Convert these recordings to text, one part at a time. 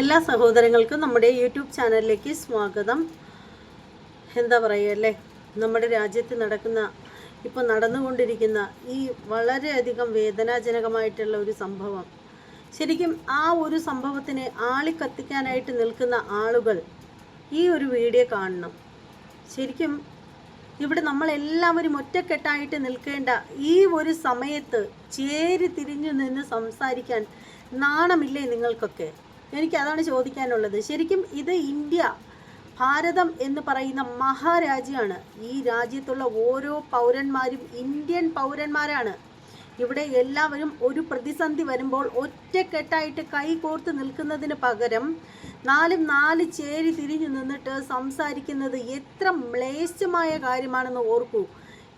എല്ലാ സഹോദരങ്ങൾക്കും നമ്മുടെ യൂട്യൂബ് ചാനലിലേക്ക് സ്വാഗതം. എന്താ പറയുക അല്ലേ? നമ്മുടെ രാജ്യത്ത് നടക്കുന്ന ഇപ്പോൾ നടന്നുകൊണ്ടിരിക്കുന്ന ഈ വളരെയധികം വേദനാജനകമായിട്ടുള്ള ഒരു സംഭവം. ശരിക്കും ആ ഒരു സംഭവത്തിനെ ആളിക്കത്തിക്കാനായിട്ട് നിൽക്കുന്ന ആളുകൾ ഈ ഒരു വീഡിയോ കാണണം. ശരിക്കും ഇവിടെ നമ്മളെല്ലാവരും ഒറ്റക്കെട്ടായിട്ട് നിൽക്കേണ്ട ഈ ഒരു സമയത്ത് ചേരി തിരിഞ്ഞു നിന്ന് സംസാരിക്കാൻ നാണമില്ലേ നിങ്ങൾക്കൊക്കെ? എനിക്ക് അതാണ് ചോദിക്കാനുള്ളത്. ശരിക്കും ഇത് ഇന്ത്യ ഭാരതം എന്ന് പറയുന്ന മഹാരാജ്യമാണ്. ഈ രാജ്യത്തുള്ള ഓരോ പൗരന്മാരും ഇന്ത്യൻ പൗരന്മാരാണ്. ഇവിടെ എല്ലാവരും ഒരു പ്രതിസന്ധി വരുമ്പോൾ ഒറ്റക്കെട്ടായിട്ട് കൈകോർത്ത് നിൽക്കുന്നതിന് പകരം നാലും നാല് ചേരി തിരിഞ്ഞു നിന്നിട്ട് സംസാരിക്കുന്നത് എത്ര മ്ലേച്ഛമായ കാര്യമാണെന്ന് ഓർക്കൂ.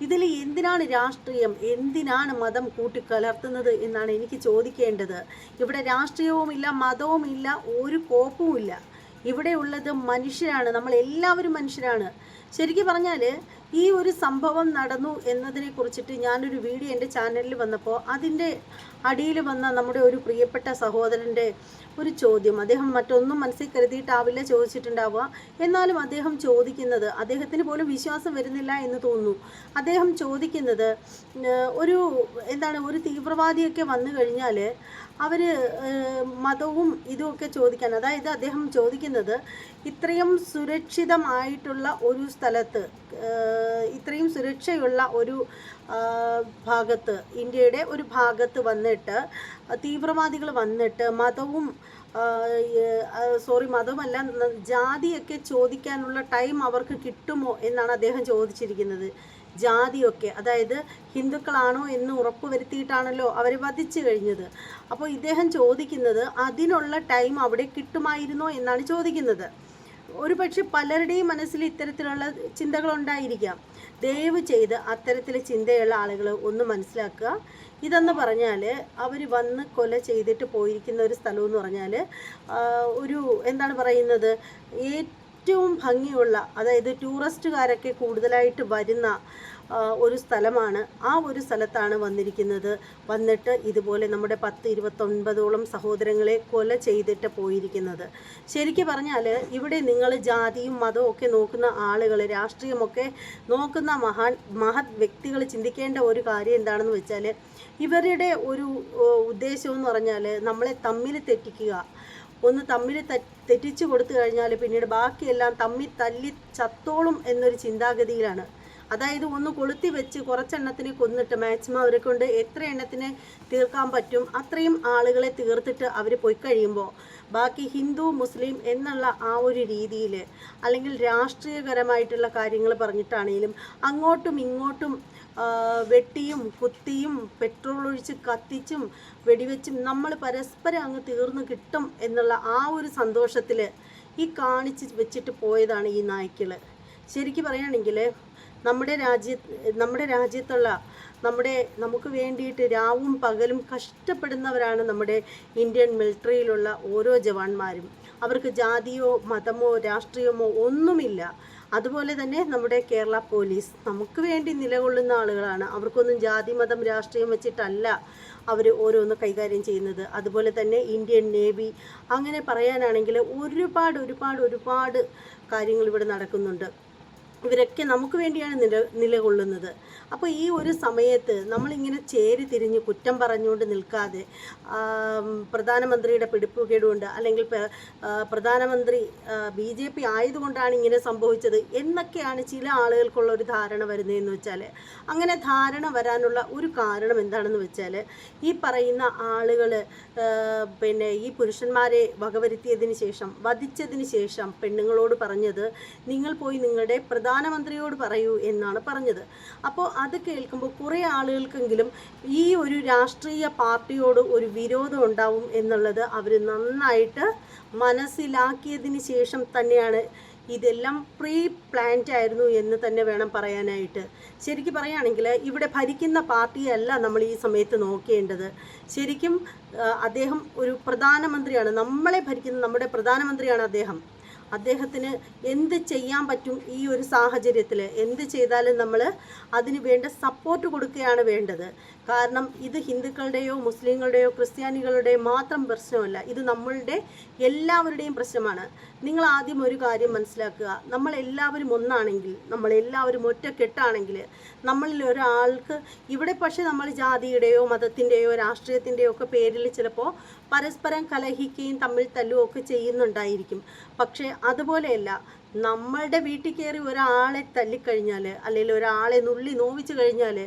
ഇതിൽ എന്തിനാണ് രാഷ്ട്രീയം? എന്തിനാണ് മതം കൂട്ടിക്കലർത്തുന്നത് എന്നാണ് എനിക്ക് ചോദിക്കേണ്ടത്. ഇവിടെ രാഷ്ട്രീയവുമില്ല മതവുമില്ല ഒരു കോപ്പുമില്ല. ഇവിടെ ഉള്ളത് മനുഷ്യരാണ്. നമ്മൾ എല്ലാവരും മനുഷ്യരാണ്. ശരിക്കും പറഞ്ഞാൽ ഈ ഒരു സംഭവം നടന്നു എന്നതിനെ കുറിച്ചിട്ട് ഞാനൊരു വീഡിയോ എന്റെ ചാനലിൽ വന്നപ്പോൾ അതിന്റെ അടിയിൽ വന്ന നമ്മുടെ ഒരു പ്രിയപ്പെട്ട സഹോദരന്റെ ഒരു ചോദ്യം. അദ്ദേഹം മറ്റൊന്നും മനസ്സിൽ കരുതിയിട്ടാവില്ല ചോദിച്ചിട്ടുണ്ടാവുക. എന്നാലും അദ്ദേഹം ചോദിക്കുന്നത് അദ്ദേഹത്തിന് പോലും വിശ്വാസം വരുന്നില്ല എന്ന് തോന്നുന്നു. അദ്ദേഹം ചോദിക്കുന്നത് ഒരു എന്താണ് ഒരു തീവ്രവാദിയൊക്കെ വന്നു കഴിഞ്ഞാൽ അവർ മതവും ഇതുമൊക്കെ ചോദിക്കാൻ അതായത് അദ്ദേഹം ചോദിക്കുന്നത് ഇത്രയും സുരക്ഷിതമായിട്ടുള്ള ഒരു സ്ഥലത്ത് ഇത്രയും സുരക്ഷയുള്ള ഒരു ഭാഗത്ത് ഇന്ത്യയുടെ ഒരു ഭാഗത്ത് വന്നിട്ട് തീവ്രവാദികൾ വന്നിട്ട് മതവും സോറി മതമല്ല ജാതിയൊക്കെ ചോദിക്കാനുള്ള ടൈം അവർക്ക് കിട്ടുമോ എന്നാണ് അദ്ദേഹം ചോദിച്ചിരിക്കുന്നത്. ജാതിയൊക്കെ അതായത് ഹിന്ദുക്കളാണോ എന്ന് ഉറപ്പ് വരുത്തിയിട്ടാണല്ലോ അവർ വധിച്ചു കഴിഞ്ഞത്. അപ്പോൾ ഇദ്ദേഹം ചോദിക്കുന്നത് അതിനുള്ള ടൈം അവിടെ കിട്ടുമായിരുന്നോ? എന്നാണ് ചോദിക്കുന്നത്. ഒരു പക്ഷെ പലരുടെയും മനസ്സിൽ ഇത്തരത്തിലുള്ള ചിന്തകളുണ്ടായിരിക്കാം. ദയവ് ചെയ്ത് അത്തരത്തിൽ ചിന്തയുള്ള ആളുകൾ ഒന്ന് മനസ്സിലാക്കുക. ഇതെന്ന് പറഞ്ഞാൽ അവർ വന്ന് കൊല ചെയ്തിട്ട് പോയിരിക്കുന്ന ഒരു സ്ഥലമെന്ന് പറഞ്ഞാൽ ഒരു എന്താണ് പറയുന്നത്? ഏറ്റവും ഭംഗിയുള്ള അതായത് ടൂറിസ്റ്റുകാരൊക്കെ കൂടുതലായിട്ട് വരുന്ന ഒരു സ്ഥലമാണ്. ആ ഒരു സ്ഥലത്താണ് വന്നിരിക്കുന്നത്. വന്നിട്ട് ഇതുപോലെ നമ്മുടെ പത്ത് ഇരുപത്തൊൻപതോളം സഹോദരങ്ങളെ കൊല ചെയ്തിട്ട് പോയിരിക്കുന്നത്. ശരിക്കും പറഞ്ഞാൽ ഇവിടെ നിങ്ങൾ ജാതിയും മതവും ഒക്കെ നോക്കുന്ന ആളുകൾ രാഷ്ട്രീയമൊക്കെ നോക്കുന്ന മഹാൻ മഹത് വ്യക്തികൾ ചിന്തിക്കേണ്ട ഒരു കാര്യം എന്താണെന്ന് വെച്ചാൽ ഇവരുടെ ഒരു ഉദ്ദേശമെന്ന് പറഞ്ഞാൽ നമ്മളെ തമ്മിൽ തെറ്റിക്കുക. ഒന്ന് തമ്മിൽ തെറ്റിച്ചു കൊടുത്തു കഴിഞ്ഞാൽ പിന്നീട് ബാക്കിയെല്ലാം തമ്മിൽ തല്ലി ചത്തോളും എന്നൊരു ചിന്താഗതിയിലാണ്. അതായത് ഒന്ന് കൊളുത്തി വെച്ച് കുറച്ചെണ്ണത്തിനെ കൊന്നിട്ട് മാക്സിമം അവരെ കൊണ്ട് എത്ര എണ്ണത്തിനെ തീർക്കാൻ പറ്റും അത്രയും ആളുകളെ തീർത്തിട്ട് അവർ പോയി കഴിയുമ്പോൾ ബാക്കി ഹിന്ദു മുസ്ലിം എന്നുള്ള ആ ഒരു രീതിയിൽ അല്ലെങ്കിൽ രാഷ്ട്രീയകരമായിട്ടുള്ള കാര്യങ്ങൾ പറഞ്ഞിട്ടാണെങ്കിലും അങ്ങോട്ടും ഇങ്ങോട്ടും വെട്ടിയും കുത്തിയും പെട്രോൾ ഒഴിച്ച് കത്തിച്ചും വെടിവെച്ചും നമ്മൾ പരസ്പരം അങ്ങ് തീർന്നു കിട്ടും എന്നുള്ള ആ ഒരു സന്തോഷത്തിൽ ഈ കാണിച്ച് വെച്ചിട്ട് പോയതാണ് ഈ നായ്ക്കൾ ശരിക്കും പറയുകയാണെങ്കിൽ നമ്മുടെ രാജ്യ നമ്മുടെ രാജ്യത്തുള്ള നമ്മുടെ നമുക്ക് വേണ്ടിയിട്ട് രാവും പകലും കഷ്ടപ്പെടുന്നവരാണ് നമ്മുടെ ഇന്ത്യൻ മിലിറ്ററിയിലുള്ള ഓരോ ജവാന്മാരും. അവർക്ക് ജാതിയോ മതമോ രാഷ്ട്രീയമോ ഒന്നുമില്ല. അതുപോലെ തന്നെ നമ്മുടെ കേരള പോലീസ് നമുക്ക് വേണ്ടി നിലകൊള്ളുന്ന ആളുകളാണ്. അവർക്കൊന്നും ജാതി മതം രാഷ്ട്രീയം വെച്ചിട്ടല്ല അവർ ഓരോന്ന് കൈകാര്യം ചെയ്യുന്നത്. അതുപോലെ തന്നെ ഇന്ത്യൻ നേവി അങ്ങനെ പറയാനാണെങ്കിൽ ഒരുപാട് ഒരുപാട് ഒരുപാട് കാര്യങ്ങൾ ഇവിടെ നടക്കുന്നുണ്ട്. ഇവരൊക്കെ നമുക്ക് വേണ്ടിയാണ് നില നിലകൊള്ളുന്നത്. അപ്പോൾ ഈ ഒരു സമയത്ത് നമ്മളിങ്ങനെ ചേരി തിരിഞ്ഞ് കുറ്റം പറഞ്ഞുകൊണ്ട് നിൽക്കാതെ പ്രധാനമന്ത്രിയുടെ പിടിപ്പുകേടുകൊണ്ട് അല്ലെങ്കിൽ പ്രധാനമന്ത്രി ബി ജെ പി ആയതുകൊണ്ടാണ് ഇങ്ങനെ സംഭവിച്ചത് എന്നൊക്കെയാണ് ചില ആളുകൾക്കുള്ള ഒരു ധാരണ വരുന്നതെന്ന് വെച്ചാൽ അങ്ങനെ ധാരണ വരാനുള്ള ഒരു കാരണം എന്താണെന്ന് വെച്ചാൽ ഈ പറയുന്ന ആളുകൾ പിന്നെ ഈ പുരുഷന്മാരെ വകവരുത്തിയതിന് ശേഷം വധിച്ചതിന് ശേഷം പെണ്ണുങ്ങളോട് പറഞ്ഞത് നിങ്ങൾ പോയി നിങ്ങളുടെ പ്രധാനമന്ത്രിയോട് പറയൂ എന്നാണ് പറഞ്ഞത്. അപ്പോൾ അത് കേൾക്കുമ്പോൾ കുറേ ആളുകൾക്കെങ്കിലും ഈ ഒരു രാഷ്ട്രീയ പാർട്ടിയോട് ഒരു വിരോധം ഉണ്ടാവും എന്നുള്ളത് അവർ നന്നായിട്ട് മനസ്സിലാക്കിയതിന് ശേഷം തന്നെയാണ് ഇതെല്ലാം പ്രീ പ്ലാൻഡ് ആയിരുന്നു എന്ന് തന്നെ വേണം പറയാനായിട്ട്. ശരിക്കും പറയുകയാണെങ്കിൽ ഇവിടെ ഭരിക്കുന്ന പാർട്ടിയല്ല നമ്മൾ ഈ സമയത്ത് നോക്കേണ്ടത്. ശരിക്കും അദ്ദേഹം ഒരു പ്രധാനമന്ത്രിയാണ്. നമ്മളെ ഭരിക്കുന്ന നമ്മുടെ പ്രധാനമന്ത്രിയാണ് അദ്ദേഹം. അദ്ദേഹത്തിന് എന്ത് ചെയ്യാൻ പറ്റും ഈ ഒരു സാഹചര്യത്തിൽ? എന്ത് ചെയ്താലും നമ്മൾ അതിന് വേണ്ട സപ്പോർട്ട് കൊടുക്കുകയാണ് വേണ്ടത്. കാരണം ഇത് ഹിന്ദുക്കളുടെയോ മുസ്ലിങ്ങളുടെയോ ക്രിസ്ത്യാനികളുടെയോ മാത്രം പ്രശ്നമല്ല. ഇത് നമ്മളുടെ എല്ലാവരുടെയും പ്രശ്നമാണ്. നിങ്ങൾ ആദ്യം ഒരു കാര്യം മനസ്സിലാക്കുക. നമ്മൾ എല്ലാവരും ഒന്നാണെങ്കിൽ നമ്മളെല്ലാവരും ഒറ്റക്കെട്ടാണെങ്കിൽ നമ്മളിൽ ഒരാൾക്ക് ഇവിടെ പക്ഷേ നമ്മൾ ജാതിയുടെയോ മതത്തിന്റെയോ രാഷ്ട്രീയത്തിന്റെയോ ഒക്കെ പേരിൽ ചിലപ്പോൾ പരസ്പരം കലഹിക്കുകയും തമ്മിൽ തല്ലുകയും ഒക്കെ ചെയ്യുന്നുണ്ടായിരിക്കും. പക്ഷേ അതുപോലെയല്ല നമ്മളുടെ വീട്ടിൽ കയറി ഒരാളെ തല്ലിക്കഴിഞ്ഞാൽ അല്ലെങ്കിൽ ഒരാളെ നുള്ളി നോവിച്ചു കഴിഞ്ഞാൽ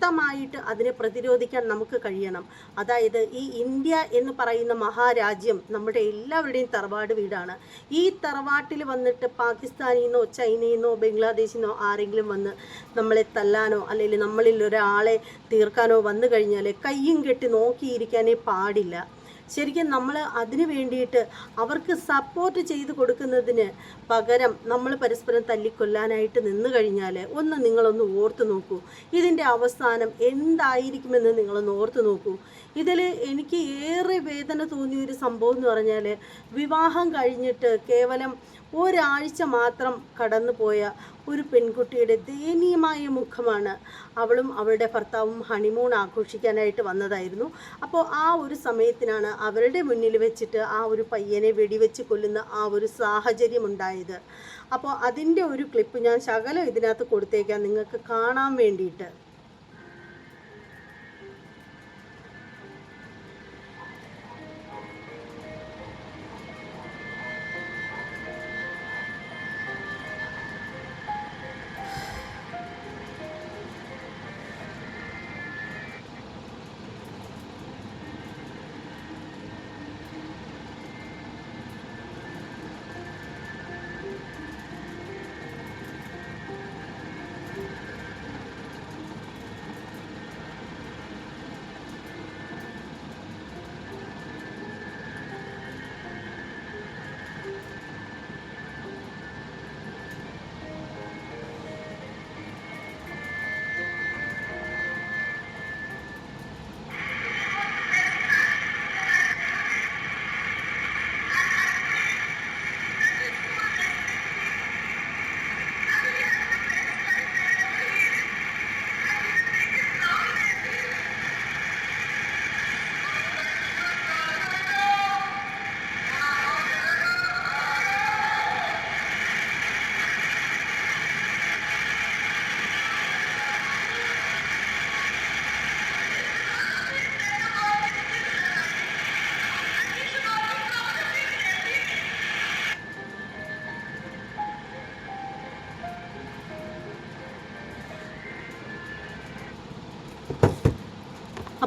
അതിശക്തമായിട്ട് അതിനെ പ്രതിരോധിക്കാൻ നമുക്ക് കഴിയണം. അതായത് ഈ ഇന്ത്യ എന്ന് പറയുന്ന മഹാരാജ്യം നമ്മുടെ എല്ലാവരുടെയും തറവാട് വീടാണ്. ഈ തറവാട്ടിൽ വന്നിട്ട് പാകിസ്ഥാനിൽ നിന്നോ ചൈനയിൽ നിന്നോ ബംഗ്ലാദേശിൽ നിന്നോ ആരെങ്കിലും വന്ന് നമ്മളെ തല്ലാനോ അല്ലെങ്കിൽ നമ്മളിൽ ഒരാളെ തീർക്കാനോ വന്നു കഴിഞ്ഞാൽ കയ്യും കെട്ടി നോക്കിയിരിക്കാനേ പാടില്ല. ശരിക്കും നമ്മൾ അതിന് വേണ്ടിയിട്ട് അവർക്ക് സപ്പോർട്ട് ചെയ്ത് കൊടുക്കുന്നതിന് പകരം നമ്മൾ പരസ്പരം തല്ലിക്കൊല്ലാനായിട്ട് നിന്ന് കഴിഞ്ഞാൽ ഒന്ന് നിങ്ങളൊന്ന് ഓർത്ത് നോക്കൂ. ഇതിന്റെ അവസാനം എന്തായിരിക്കുമെന്ന് നിങ്ങളൊന്ന് ഓർത്ത് നോക്കൂ. ഇതിൽ എനിക്ക് ഏറെ വേദന തോന്നിയ ഒരു സംഭവം എന്ന് പറഞ്ഞാൽ വിവാഹം കഴിഞ്ഞിട്ട് കേവലം ഒരാഴ്ച മാത്രം കടന്നുപോയ ഒരു പെൺകുട്ടിയുടെ ദയനീയമായ മുഖമാണ് അവളും അവളുടെ ഭർത്താവും ഹണിമൂൺ ആഘോഷിക്കാനായിട്ട് വന്നതായിരുന്നു. അപ്പോൾ ആ ഒരു സമയത്തിനാണ് അവരുടെ മുന്നിൽ വെച്ചിട്ട് ആ ഒരു പയ്യനെ വെടിവെച്ച് കൊല്ലുന്ന ആ ഒരു സാഹചര്യം ഉണ്ടായത്. അപ്പോൾ അതിന്റെ ഒരു ക്ലിപ്പ് ഞാൻ ശകലം ഇതിനകത്ത് കൊടുത്തേക്കാം. നിങ്ങൾക്ക് കാണാൻ വേണ്ടിയിട്ട്.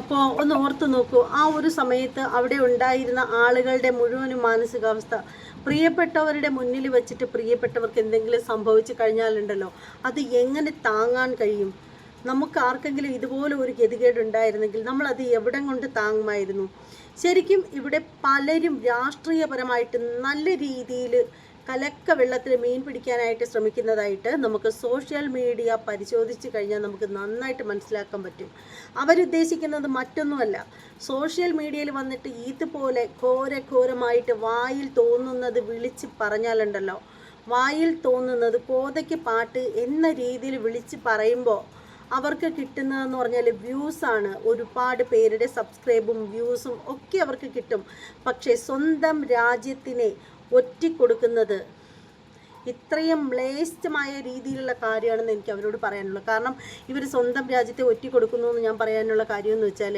അപ്പോൾ ഒന്ന് ഓർത്തു നോക്കൂ ആ ഒരു സമയത്ത് അവിടെ ഉണ്ടായിരുന്ന ആളുകളുടെ മുഴുവനും മാനസികാവസ്ഥ. പ്രിയപ്പെട്ടവരുടെ മുന്നിൽ വെച്ചിട്ട് പ്രിയപ്പെട്ടവർക്ക് എന്തെങ്കിലും സംഭവിച്ചു കഴിഞ്ഞാലുണ്ടല്ലോ അത് എങ്ങനെ താങ്ങാൻ കഴിയും? നമുക്ക് ആർക്കെങ്കിലും ഇതുപോലെ ഒരു ഗതികേട് ഉണ്ടായിരുന്നെങ്കിൽ അത് എവിടെ കൊണ്ട് താങ്ങുമായിരുന്നു? ശരിക്കും ഇവിടെ പലരും രാഷ്ട്രീയപരമായിട്ട് നല്ല രീതിയിൽ കലക്ക വെള്ളത്തിൽ മീൻ പിടിക്കാനായിട്ട് ശ്രമിക്കുന്നതായിട്ട് നമുക്ക് സോഷ്യൽ മീഡിയ പരിശോധിച്ച് കഴിഞ്ഞാൽ നമുക്ക് നന്നായിട്ട് മനസ്സിലാക്കാൻ പറ്റും. അവരുദ്ദേശിക്കുന്നത് മറ്റൊന്നുമല്ല. സോഷ്യൽ മീഡിയയിൽ വന്നിട്ട് ഇതുപോലെ ഘോര ഘോരമായിട്ട് വായിൽ തോന്നുന്നത് വിളിച്ച് പറഞ്ഞാലുണ്ടല്ലോ. വായിൽ തോന്നുന്നത് കോതയ്ക്ക് പാട്ട് എന്ന രീതിയിൽ വിളിച്ച് പറയുമ്പോൾ അവർക്ക് കിട്ടുന്നതെന്ന് പറഞ്ഞാൽ വ്യൂസാണ് ഒരുപാട് പേരുടെ സബ്സ്ക്രൈബും വ്യൂസും ഒക്കെ അവർക്ക് കിട്ടും. പക്ഷേ സ്വന്തം രാജ്യത്തിനെ ഒറ്റിക്കൊടുക്കുന്നത്. ഇത്രയും ബ്ലേസ്റ്റമായ രീതിയിലുള്ള കാര്യമാണെന്ന് എനിക്ക് അവരോട് പറയാനുള്ളത് കാരണം ഇവർ സ്വന്തം രാജ്യത്തെ ഒറ്റിക്കൊടുക്കുന്നു എന്ന് ഞാൻ പറയാനുള്ള കാര്യം എന്ന് വെച്ചാൽ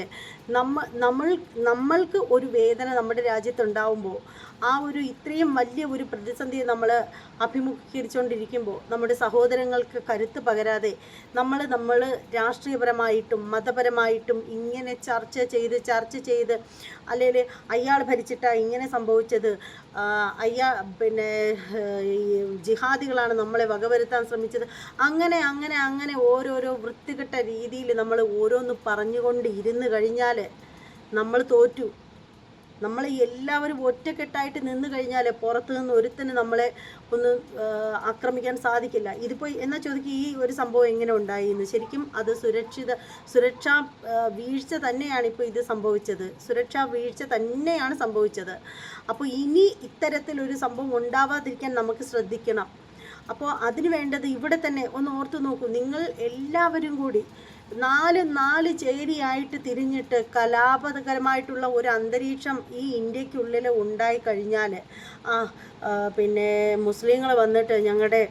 നമ്മ നമ്മൾ നമ്മൾക്ക് ഒരു വേദന നമ്മുടെ രാജ്യത്തുണ്ടാവുമ്പോൾ ആ ഒരു ഇത്രയും വലിയ ഒരു പ്രതിസന്ധിയെ നമ്മൾ അഭിമുഖീകരിച്ചുകൊണ്ടിരിക്കുമ്പോൾ നമ്മുടെ സഹോദരങ്ങൾക്ക് കരുത്ത് പകരാതെ നമ്മൾ നമ്മൾ രാഷ്ട്രീയപരമായിട്ടും മതപരമായിട്ടും ഇങ്ങനെ ചർച്ച ചെയ്ത് ചർച്ച ചെയ്ത് അല്ലെങ്കിൽ അയാൾ ഭരിച്ചിട്ടാണ് ഇങ്ങനെ സംഭവിച്ചത് ആ, അയാ പിന്നെ ഈ ജിഹാദികളാണ് നമ്മളെ വകവരുത്താൻ ശ്രമിച്ചത്. അങ്ങനെ അങ്ങനെ അങ്ങനെ ഓരോരോ വൃത്തികെട്ട രീതിയിൽ നമ്മൾ ഓരോന്ന് പറഞ്ഞുകൊണ്ട് ഇരുന്ന് കഴിഞ്ഞാൽ നമ്മൾ തോറ്റു. നമ്മൾ എല്ലാവരും ഒറ്റക്കെട്ടായിട്ട് നിന്ന് കഴിഞ്ഞാൽ പുറത്തു നിന്ന് ഒരുത്തിന് നമ്മളെ ഒന്ന് ആക്രമിക്കാൻ സാധിക്കില്ല. ഇതിപ്പോൾ എന്നാൽ ചോദിക്കുക ഈ ഒരു സംഭവം എങ്ങനെ ഉണ്ടായി എന്ന് ശരിക്കും അത് സുരക്ഷിത സുരക്ഷാ വീഴ്ച തന്നെയാണ് ഇപ്പോൾ ഇത് സംഭവിച്ചത്. സുരക്ഷാ വീഴ്ച തന്നെയാണ് സംഭവിച്ചത്. അപ്പോൾ ഇനി ഇത്തരത്തിലൊരു സംഭവം ഉണ്ടാവാതിരിക്കാൻ നമുക്ക് ശ്രദ്ധിക്കണം. അപ്പോൾ അതിന് വേണ്ടത് ഇവിടെ തന്നെ ഒന്ന് ഓർത്തു നോക്കൂ. നിങ്ങൾ എല്ലാവരും കൂടി നാല് നാല് ചേരിയായിട്ട് തിരിഞ്ഞിട്ട് കലാപകരമായിട്ടുള്ള ഒരു അന്തരീക്ഷം ഈ ഇന്ത്യക്കുള്ളിൽ ഉണ്ടായി കഴിഞ്ഞാൽ ആ പിന്നെ മുസ്ലിങ്ങൾ വന്നിട്ട് ഞങ്ങളുടെ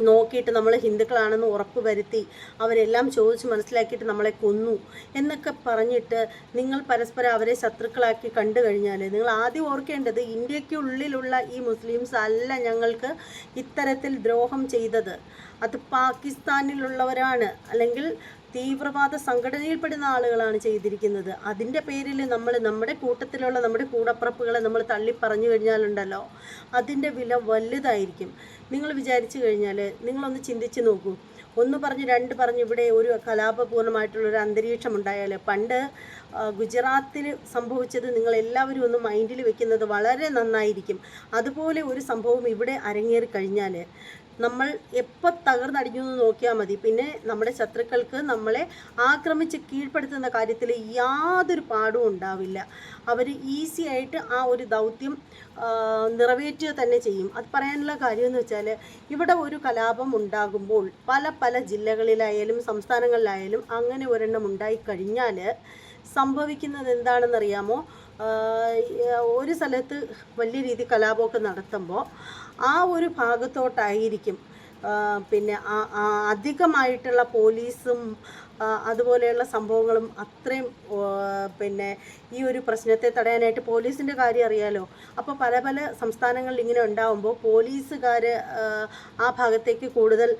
നോക്കിയിട്ട് നമ്മൾ ഹിന്ദുക്കളാണെന്ന് ഉറപ്പ് വരുത്തി അവരെല്ലാം ചോദിച്ച് മനസ്സിലാക്കിയിട്ട് നമ്മളെ കൊന്നു എന്നൊക്കെ പറഞ്ഞിട്ട് നിങ്ങൾ പരസ്പരം അവരെ ശത്രുക്കളാക്കി കണ്ടു കഴിഞ്ഞാൽ നിങ്ങൾ ആദ്യം ഓർക്കേണ്ടത് ഇന്ത്യക്കുള്ളിലുള്ള ഈ മുസ്ലിംസ് അല്ല ഞങ്ങൾക്ക് ഇത്തരത്തിൽ ദ്രോഹം ചെയ്തത്. അത് പാകിസ്ഥാനിലുള്ളവരാണ്. അല്ലെങ്കിൽ തീവ്രവാദ സംഘടനയിൽപ്പെടുന്ന ആളുകളാണ് ചെയ്തിരിക്കുന്നത്. അതിന്റെ പേരിൽ നമ്മൾ നമ്മുടെ കൂട്ടത്തിലുള്ള നമ്മുടെ കൂടപ്പുറപ്പുകളെ നമ്മൾ തള്ളി പറഞ്ഞു കഴിഞ്ഞാലുണ്ടല്ലോ അതിന്റെ വില വലുതായിരിക്കും. നിങ്ങൾ വിചാരിച്ചു കഴിഞ്ഞാൽ നിങ്ങളൊന്ന് ചിന്തിച്ച് നോക്കൂ. ഒന്ന് പറഞ്ഞ് രണ്ട് പറഞ്ഞ് ഇവിടെ ഒരു കലാപപൂർണമായിട്ടുള്ള ഒരു അന്തരീക്ഷം ഉണ്ടായാൽ പണ്ട് ഗുജറാത്തിൽ സംഭവിച്ചത് നിങ്ങൾ എല്ലാവരും ഒന്ന് മൈൻഡിൽ വെക്കുന്നത് വളരെ നന്നായിരിക്കും. അതുപോലെ ഒരു സംഭവം ഇവിടെ അരങ്ങേറി കഴിഞ്ഞാൽ നമ്മൾ എപ്പോൾ തകർന്നടിഞ്ഞു എന്ന് നോക്കിയാൽ മതി. പിന്നെ നമ്മുടെ ശത്രുക്കൾക്ക് നമ്മളെ ആക്രമിച്ച് കീഴ്പ്പെടുത്തുന്ന കാര്യത്തിൽ യാതൊരു പാടും ഉണ്ടാവില്ല. അവർ ഈസി ആയിട്ട് ആ ഒരു ദൗത്യം നിറവേറ്റുക തന്നെ ചെയ്യും. അത് പറയാനുള്ള കാര്യമെന്ന് വെച്ചാൽ ഇവിടെ ഒരു കലാപം ഉണ്ടാകുമ്പോൾ പല പല ജില്ലകളിലായാലും സംസ്ഥാനങ്ങളിലായാലും അങ്ങനെ ഒരെണ്ണം ഉണ്ടായി കഴിഞ്ഞാൽ സംഭവിക്കുന്നത് എന്താണെന്നറിയാമോ ഒരു സ്ഥലത്ത് വലിയ രീതി കലാപമൊക്കെ നടത്തുമ്പോൾ ആ ഒരു ഭാഗത്തോട്ടായിരിക്കും പിന്നെ അധികമായിട്ടുള്ള പോലീസും അതുപോലെയുള്ള സംഭവങ്ങളും അത്രയും പിന്നെ ഈ ഒരു പ്രശ്നത്തെ തടയാനായിട്ട് പോലീസിന്റെ കാര്യം അറിയാലോ. അപ്പോൾ പല പല സംസ്ഥാനങ്ങളിൽ ഇങ്ങനെ ഉണ്ടാവുമ്പോൾ പോലീസുകാർ ആ ഭാഗത്തേക്ക് കൂടുതൽ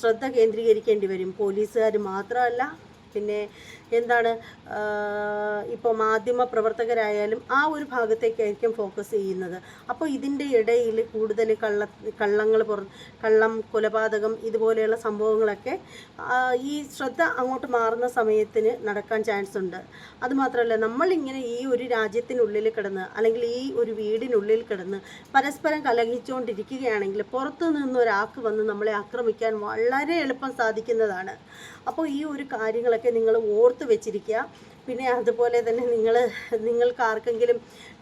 ശ്രദ്ധ കേന്ദ്രീകരിക്കേണ്ടി വരും. പോലീസുകാർ മാത്രമല്ല പിന്നെ എന്താണ് ഇപ്പോൾ മാധ്യമ പ്രവർത്തകരായാലും ആ ഒരു ഭാഗത്തേക്കായിരിക്കും ഫോക്കസ് ചെയ്യുന്നത്. അപ്പോൾ ഇതിന്റെ ഇടയിൽ കൂടുതൽ കള്ള കള്ളങ്ങൾ പുറ കള്ളം കൊലപാതകം ഇതുപോലെയുള്ള സംഭവങ്ങളൊക്കെ ഈ ശ്രദ്ധ അങ്ങോട്ട് മാറുന്ന സമയത്തിന് നടക്കാൻ ചാൻസ് ഉണ്ട്. അതുമാത്രമല്ല നമ്മളിങ്ങനെ ഈ ഒരു രാജ്യത്തിനുള്ളിൽ കിടന്ന് അല്ലെങ്കിൽ ഈ ഒരു വീടിനുള്ളിൽ കിടന്ന് പരസ്പരം കലഹിച്ചുകൊണ്ടിരിക്കുകയാണെങ്കിൽ പുറത്തു നിന്ന് ഒരാൾക്ക് വന്ന് നമ്മളെ ആക്രമിക്കാൻ വളരെ എളുപ്പം സാധിക്കുന്നതാണ്. അപ്പോൾ ഈ ഒരു കാര്യങ്ങളൊക്കെ നിങ്ങൾ ഓർത്ത് വെച്ചിരിക്കുക. പിന്നെ അതുപോലെ തന്നെ നിങ്ങൾ നിങ്ങൾക്ക് ആർക്കെങ്കിലും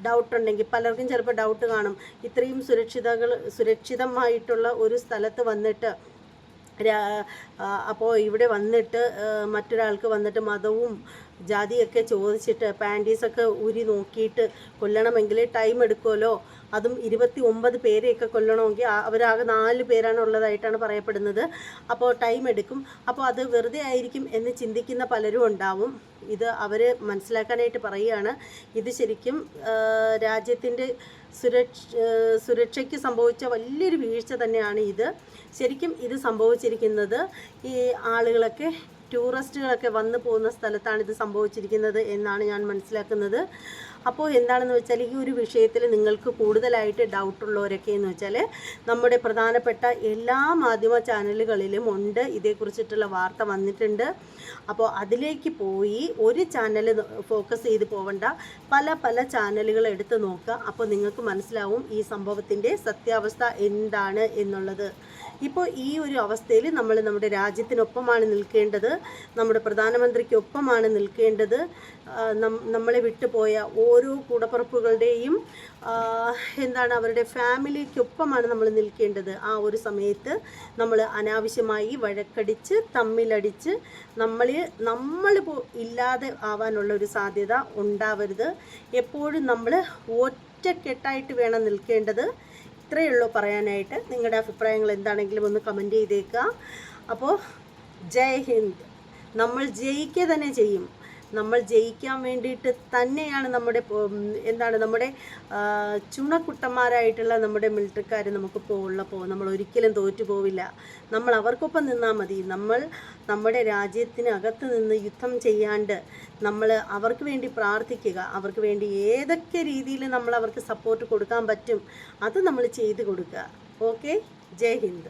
ഡൗട്ട് ഉണ്ടെങ്കിൽ പലർക്കും ചിലപ്പോൾ ഡൗട്ട് കാണും. ഇത്രയും സുരക്ഷിതകൾ സുരക്ഷിതമായിട്ടുള്ള ഒരു സ്ഥലത്ത് വന്നിട്ട് അപ്പോൾ ഇവിടെ വന്നിട്ട് മറ്റൊരാൾക്ക് വന്നിട്ട് മതവും ജാതിയൊക്കെ ചോദിച്ചിട്ട് പാന്റീസൊക്കെ ഉരി നോക്കിയിട്ട് കൊല്ലണമെങ്കിൽ ടൈം എടുക്കുമല്ലോ? അതും ഇരുപത്തി ഒമ്പത് പേരെയൊക്കെ കൊല്ലണമെങ്കിൽ അവരാകെ നാല് പേരാണ് ഉള്ളതായിട്ടാണ് പറയപ്പെടുന്നത്. അപ്പോൾ ടൈം എടുക്കും. അപ്പോൾ അത് വെറുതെ ആയിരിക്കും എന്ന് ചിന്തിക്കുന്ന പലരും ഉണ്ടാവും. ഇത് അവർ മനസ്സിലാക്കാനായിട്ട് പറയുകയാണ്. ഇത് ശരിക്കും രാജ്യത്തിന്റെ സുരക്ഷ സുരക്ഷയ്ക്ക് സംഭവിച്ച വലിയൊരു വീഴ്ച തന്നെയാണ് ഇത്. ശരിക്കും ഇത് സംഭവിച്ചിരിക്കുന്നത് ഈ ആളുകളൊക്കെ ടൂറിസ്റ്റുകളൊക്കെ വന്നു പോകുന്ന സ്ഥലത്താണ് ഇത് സംഭവിച്ചിരിക്കുന്നത് എന്നാണ് ഞാൻ മനസ്സിലാക്കുന്നത്. അപ്പോൾ എന്താണെന്ന് വെച്ചാൽ ഈ ഒരു വിഷയത്തിൽ നിങ്ങൾക്ക് കൂടുതലായിട്ട് ഡൗട്ടുള്ളവരൊക്കെ എന്ന് വെച്ചാൽ നമ്മുടെ പ്രധാനപ്പെട്ട എല്ലാ മാധ്യമ ചാനലുകളിലും ഉണ്ട്. ഇതേക്കുറിച്ചിട്ടുള്ള വാർത്ത വന്നിട്ടുണ്ട്. അപ്പോൾ അതിലേക്ക് പോയി ഒരു ചാനൽ ഫോക്കസ് ചെയ്ത് പോവണ്ട. പല പല ചാനലുകൾ എടുത്ത് നോക്കുക. അപ്പോൾ നിങ്ങൾക്ക് മനസ്സിലാവും ഈ സംഭവത്തിന്റെ സത്യാവസ്ഥ എന്താണ് എന്നുള്ളത്. ഇപ്പോൾ ഈ ഒരു അവസ്ഥയിൽ നമ്മൾ നമ്മുടെ രാജ്യത്തിനൊപ്പമാണ് നിൽക്കേണ്ടത് നമ്മുടെ പ്രധാനമന്ത്രിക്കൊപ്പമാണ് നിൽക്കേണ്ടത് നമ്മളെ വിട്ടുപോയ ഓരോ കൂടപ്പുറപ്പുകളുടെയും എന്താണ് അവരുടെ ഫാമിലിക്കൊപ്പമാണ് നമ്മൾ നിൽക്കേണ്ടത്. ആ ഒരു സമയത്ത് നമ്മൾ അനാവശ്യമായി വഴക്കടിച്ച് തമ്മിലടിച്ച് നമ്മൾ നമ്മൾ ഇല്ലാതെ ആവാനുള്ള ഒരു സാധ്യത ഉണ്ടാവരുത്. എപ്പോഴും നമ്മൾ ഒറ്റക്കെട്ടായിട്ട് വേണം നിൽക്കേണ്ടത്. ഇത്രയേ ഉള്ളൂ പറയാനായിട്ട്. നിങ്ങളുടെ അഭിപ്രായങ്ങൾ എന്താണെങ്കിലും ഒന്ന് കമന്റ് ചെയ്തേക്കുക. അപ്പോൾ ജയ് ഹിന്ദ്. നമ്മൾ ജയിക്കുക തന്നെ ചെയ്യും. നമ്മൾ ജയിക്കാൻ വേണ്ടിയിട്ട് തന്നെയാണ് നമ്മുടെ എന്താണ് നമ്മുടെ ചുണക്കുട്ടന്മാരായിട്ടുള്ള നമ്മുടെ മിലിറ്ററിക്കാർ നമുക്ക് പോകുള്ളപ്പോൾ നമ്മൾ ഒരിക്കലും തോറ്റു പോവില്ല. നമ്മൾ അവർക്കൊപ്പം നിന്നാൽ മതി. നമ്മൾ നമ്മുടെ രാജ്യത്തിനകത്ത് നിന്ന് യുദ്ധം ചെയ്യാണ്ട് നമ്മൾ അവർക്ക് വേണ്ടി പ്രാർത്ഥിക്കുക. അവർക്ക് വേണ്ടി ഏതൊക്കെ രീതിയിൽ നമ്മൾ അവർക്ക് സപ്പോർട്ട് കൊടുക്കാൻ പറ്റും അത് നമ്മൾ ചെയ്തു കൊടുക്കുക. ഓക്കെ ജയ് ഹിന്ദ്.